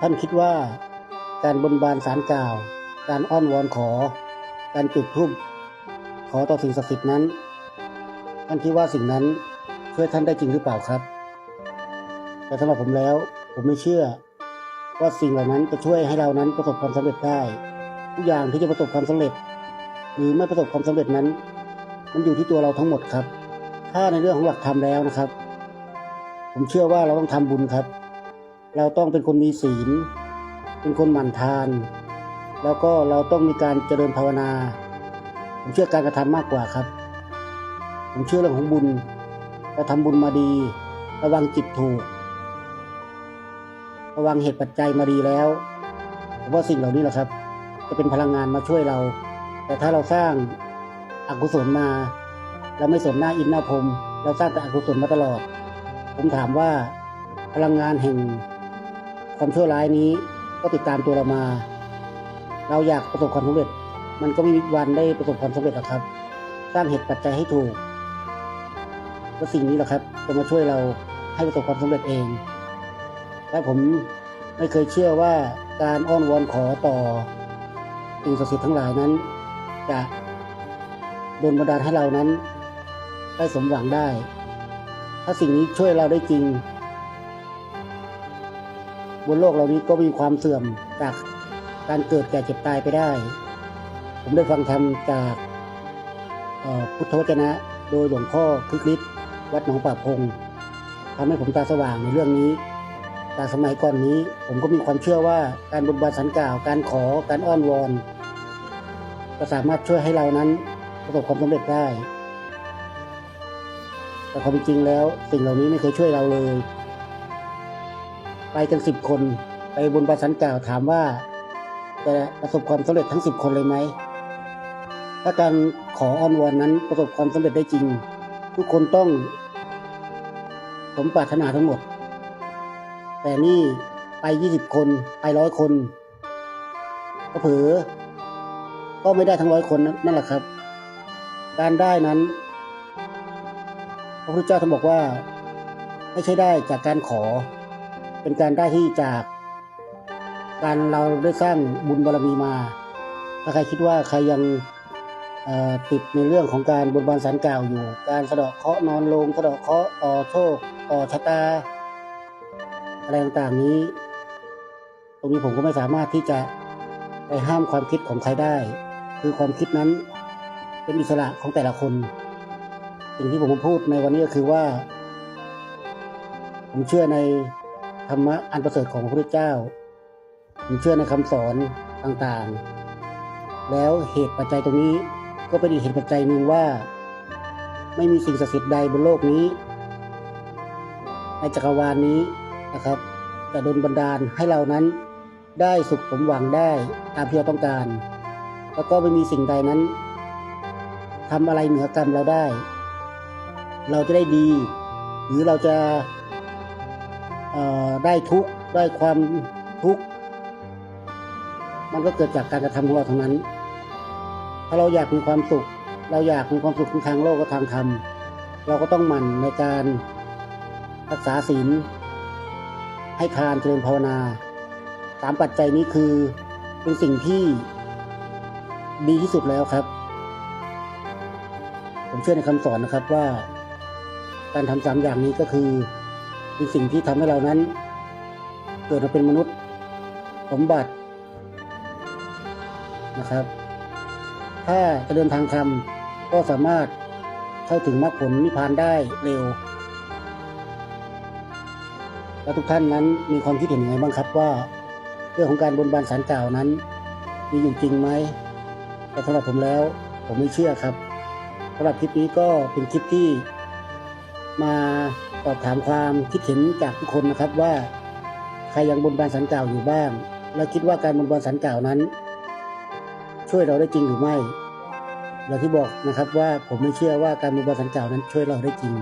ท่านคิดว่า การบนบานสารกล่าว การอ้อนวอนขอ การจุดธูปขอต่อสิ่งศักดิ์สิทธิ์นั้น ท่านคิดว่าสิ่งนั้นช่วยท่านได้จริงหรือเปล่าครับ แต่สำหรับผมแล้ว ผมไม่เชื่อ ว่าสิ่งเหล่านั้นจะช่วยให้เรานั้นประสบความสำเร็จได้ ทุกอย่างที่จะประสบความสำเร็จ หรือไม่ประสบความสำเร็จนั้น มันอยู่ที่ตัวเราทั้งหมดครับ ถ้าในเรื่องของหลักธรรมแล้วนะครับ ผมเชื่อว่าเราต้องทำบุญครับ เราต้องเป็นคนมีศีล เป็นคนหมั่นทาน แล้วก็เราต้องมีการเจริญภาวนา ผมเชื่อการกระทำมากกว่าครับ ผมเชื่อเรื่องของบุญเราทำบุญมาดี ระวังจิตถูก ระวังเหตุปัจจัยมาดีแล้วผมว่าสิ่งเหล่านี้แหละครับ จะเป็นพลังงานมาช่วยเรา แต่ถ้าเราสร้างอากุศลมา เราไม่สนหน้าอินหน้าพรมเราสร้างแต่อกุศลมาตลอด ผมถามว่าพลังงานแห่ง ความชั่วร้ายนี้ก็ติดตามตัวเรามา เราอยากประสบความสำเร็จ มันก็ไม่มีวันได้ประสบความสำเร็จหรอกครับ สร้างเหตุปัจจัยให้ถูกและสิ่งนี้แหละครับจะมาช่วยเราให้ประสบความสำเร็จเองและผมไม่เคยเชื่อว่าการอ้อนวอนขอต่อสิ่งศักดิ์สิทธิ์ทั้งหลายนั้น จะโดนบันดาลให้เรานั้น ได้สมหวังได้ ถ้าสิ่งนี้ช่วยเราได้จริง บนโลกเรานี้ก็มีความเสื่อมจากการเกิดแก่เจ็บตายไปได้ ผมได้ฟังธรรมจากพุทธวจนะโดยหลวงพ่อคึกฤทธิ์วัดหนองป่าพงทำให้ผมตาสว่างในเรื่องนี้จากสมัยก่อนนี้ผมก็มีความเชื่อว่าการบนบานสันกล่าว การขอการอ้อนวอนก็สามารถช่วยให้เรานั้นประสบความสำเร็จได้ แต่ความจริงแล้วสิ่งเหล่านี้ไม่เคยช่วยเราเลย ไปกันสิบคน ไปบนบานสันกล่าวถามว่าจะประสบความสำเร็จทั้งสิบคนเลยไหมถ้าการขออ้อนวอนนั้นประสบความสำเร็จได้จริง ทุกคนต้องสมปรารถนาทั้งหมด แต่นี่ไปยี่สิบคนไปร้อยคนก็เผลอก็ไม่ได้ทั้งร้อยคนนั่นแหละครับ การได้นั้น พระพุทธเจ้าท่านบอกว่า ไม่ใช่ได้จากการขอ เป็นการได้ที่จากการเราได้สร้างบุญบารมีมา ถ้าใครคิดว่าใครยังติดในเรื่องของการบนบานสารกล่าวอยู่ การสะเดาะเคราะห์นอนลงสะเดาะเคราะห์ต่อโชคต่อชะตาอะไรต่างๆนี้ ตรงนี้ผมก็ไม่สามารถที่จะไปห้ามความคิดของใครได้ คือความคิดนั้นเป็นอิสระของแต่ละคน สิ่งที่ผมพูดในวันนี้ก็คือว่า ผมเชื่อใน ธรรมะอันประเสริฐของพระพุทธเจ้าผมเชื่อในคำสอนต่างๆ แล้วเหตุปัจจัยตรงนี้ก็เป็นอีกเหตุปัจจัยหนึ่งว่า ไม่มีสิ่งศักดิ์สิทธิ์ใดบนโลกนี้ ในจักรวาลนี้นะครับจะดลบันดาลให้เรานั้นได้สุขสมหวังได้ตามที่เราต้องการ แล้วก็ไม่มีสิ่งใดนั้นทำอะไรเหนือกรรมเราได้ เราจะได้ดี หรือเราจะ ได้ทุกข์ได้ความทุกข์มันก็เกิดจากการกระทำของเราทั้งนั้น ถ้าเราอยากมีความสุข เราอยากมีความสุขทั้งทางโลกและทางธรรม เราก็ต้องหมั่นในการรักษาศีลให้ทานเจริญภาวนาสามปัจจัยนี้คือเป็นสิ่งที่ดีที่สุดแล้วครับ ผมเชื่อในคำสอนนะครับว่า การทำสามอย่างนี้ก็คือ เป็นสิ่งที่ทำให้เรานั้น เกิดมาเป็นมนุษย์สมบัตินะครับ ถ้าจะเดินทางธรรมก็สามารถเข้าถึงมรรคผลนิพพานได้เร็ว แล้วทุกท่านนั้นมีความคิดเห็นยังไงบ้างครับว่า เรื่องของการบนบานสารกล่าวนั้น มีอยู่จริงไหมแต่สำหรับผมแล้ว ผมไม่เชื่อครับสำหรับคลิปนี้ก็เป็นคลิปที่ มาสอบถามความคิดเห็นจากทุกคนนะครับว่า ใครยังบนบานสันเกล่าวอยู่บ้าง และคิดว่าการบนบานสันเกล่าวนั้น ช่วยเราได้จริงหรือไม่อย่างที่บอกนะครับว่าผมไม่เชื่อว่าการบนบานสันเกล่าวนั้นช่วยเราได้จริง